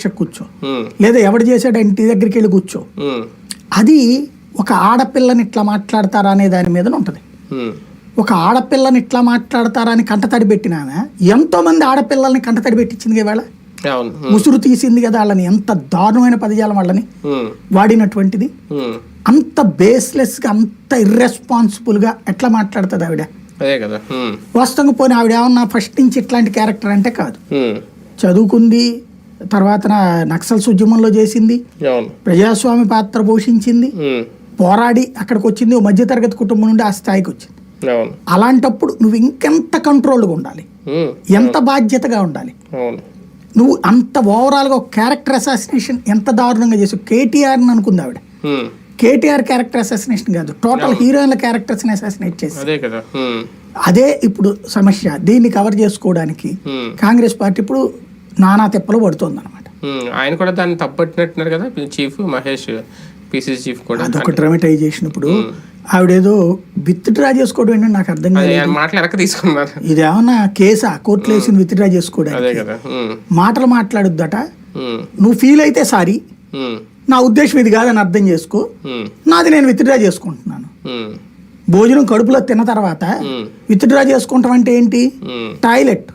దీక్ష కూర్చో. లేదా ఎవడు చేశాడు ఇంటి దగ్గరికి వెళ్ళి కూర్చో. అది ఒక ఆడపిల్లని ఇట్లా మాట్లాడతారా అనే దాని మీద ఉంటుంది. ఒక ఆడపిల్లని ఇట్లా మాట్లాడతారా అని కంటతడి పెట్టిన ఆమె ఎంతో మంది ఆడపిల్లల్ని కంటతడి పెట్టించింది ఇవాళ ముసురు తీసింది కదా వాళ్ళని. ఎంత దారుణమైన పదజాలం వాళ్ళని. వాడినటువంటిది. అంత బేస్లెస్గా అంత ఇర్రెస్పాన్సిబుల్గా ఎట్లా మాట్లాడుతుంది ఆవిడ? వాస్తవంగా పోనీ ఆవిడ ఏమన్నా ఫస్ట్ నుంచి ఇట్లాంటి క్యారెక్టర్ అంటే కాదు. చదువుకుంది తర్వాత నక్సల్స్ ఉద్యమంలో చేసింది. అవును. ప్రజాస్వామ్య పాత్ర పోషించింది. పోరాడి అక్కడికి వచ్చింది ఓ మధ్యతరగతి కుటుంబం నుండి ఆ స్థాయికి వచ్చింది అలాంటప్పుడు నువ్వు ఇంకెంత కంట్రోల్గా ఉండాలి. ఎంత బాధ్యతగా ఉండాలి. నువ్వు అంత ఓవరాల్గా క్యారెక్టర్ అసాసినేషన్ ఎంత దారుణంగా చేసావు. కేటీఆర్ని అనుకుంది ఆవిడ. కేటీఆర్ క్యారెక్టర్ అసాసినేషన్ కాదు. టోటల్ హీరోయిన్ల క్యారెక్టర్స్ని అసాసినేట్ చేసి అదే ఇప్పుడు సమస్య. దీన్ని కవర్ చేసుకోవడానికి కాంగ్రెస్ పార్టీ ఇప్పుడు నానా తిప్పలు పడుతుంది అనమాట ఉమ్, ఆయన కూడా దాన్ని తప్పట్టినట్టున్నారు కదా చీఫ్ మహేష్ పిసిసి చీఫ్ కూడా. అదొక డ్రమటైజేషన్ ఇప్పుడు ఆవిడేదో విత్ డ్రా చేసుకోవడం ఏంటంటే నాకు అర్థం కాదు మాటలు తీసుకున్నారు. ఇదేమన్నా కేసా? కోర్టులో వేసింది విత్ డ్రా చేసుకోవడానికి. మాటలు మాట్లాడుద్దట. నువ్వు ఫీల్ అయితే సారీ. నా ఉద్దేశం ఇది కాదని అర్థం చేసుకో. నాది నేను విత్ డ్రా చేసుకుంటున్నాను. భోజనం కడుపులో తిన్న తర్వాత విత్ డ్రా చేసుకుంటాం అంటే ఏంటి టాయిలెట్.